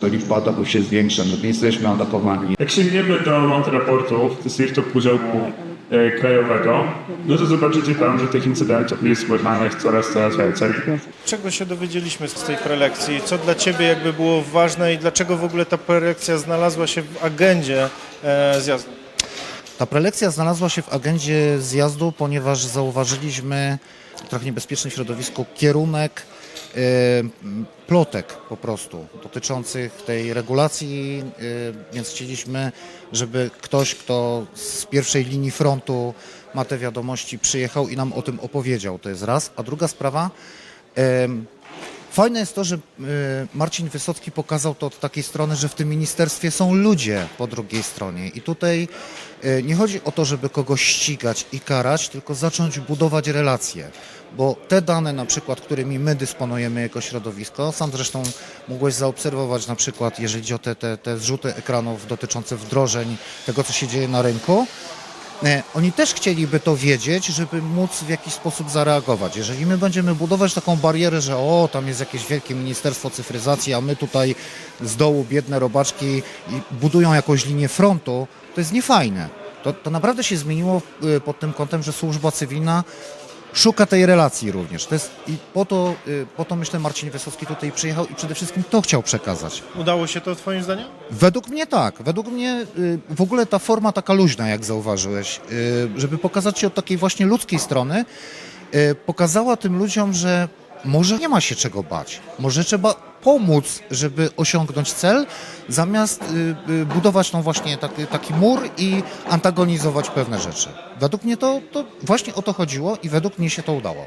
to liczba ataków się zwiększa, no nie jesteśmy atakowani. Jak sięgniemy do mount raportu z stricte podziału e, krajowego, no to zobaczycie tam, że tych incydentów jest wyznanych coraz, coraz więcej. Czego się dowiedzieliśmy z tej prelekcji? Co dla Ciebie jakby było ważne i dlaczego w ogóle ta prelekcja znalazła się w agendzie e, zjazdu? Ta prelekcja znalazła się w agendzie zjazdu, ponieważ zauważyliśmy w trochę niebezpiecznym środowisku kierunek plotek po prostu dotyczących tej regulacji, e, więc chcieliśmy, żeby ktoś, kto z pierwszej linii frontu ma te wiadomości, przyjechał i nam o tym opowiedział. To jest raz. A druga sprawa, em, Fajne jest to, że y, Marcin Wysocki pokazał to od takiej strony, że w tym ministerstwie są ludzie po drugiej stronie. I tutaj y, nie chodzi o to, żeby kogoś ścigać i karać, tylko zacząć budować relacje. Bo te dane, na przykład, którymi my dysponujemy jako środowisko, sam zresztą mogłeś zaobserwować, na przykład, jeżeli chodzi o te, te, te zrzuty ekranów dotyczące wdrożeń tego, co się dzieje na rynku, E, Oni też chcieliby to wiedzieć, żeby móc w jakiś sposób zareagować. Jeżeli my będziemy budować taką barierę, że o, tam jest jakieś wielkie Ministerstwo Cyfryzacji, a my tutaj z dołu biedne robaczki budują jakąś linię frontu, to jest niefajne. To, to naprawdę się zmieniło y, pod tym kątem, że służba cywilna szuka tej relacji również. To jest, I po to, y, po to myślę Marcin Wysocki tutaj przyjechał i przede wszystkim to chciał przekazać. Udało się to Twoim zdaniem? Według mnie tak. Według mnie y, w ogóle ta forma taka luźna, jak zauważyłeś, y, żeby pokazać się od takiej właśnie ludzkiej strony, y, pokazała tym ludziom, że może nie ma się czego bać. Może trzeba pomóc, żeby osiągnąć cel, zamiast y, y, budować tą właśnie taki, taki mur i antagonizować pewne rzeczy. Według mnie to, to właśnie o to chodziło i według mnie się to udało.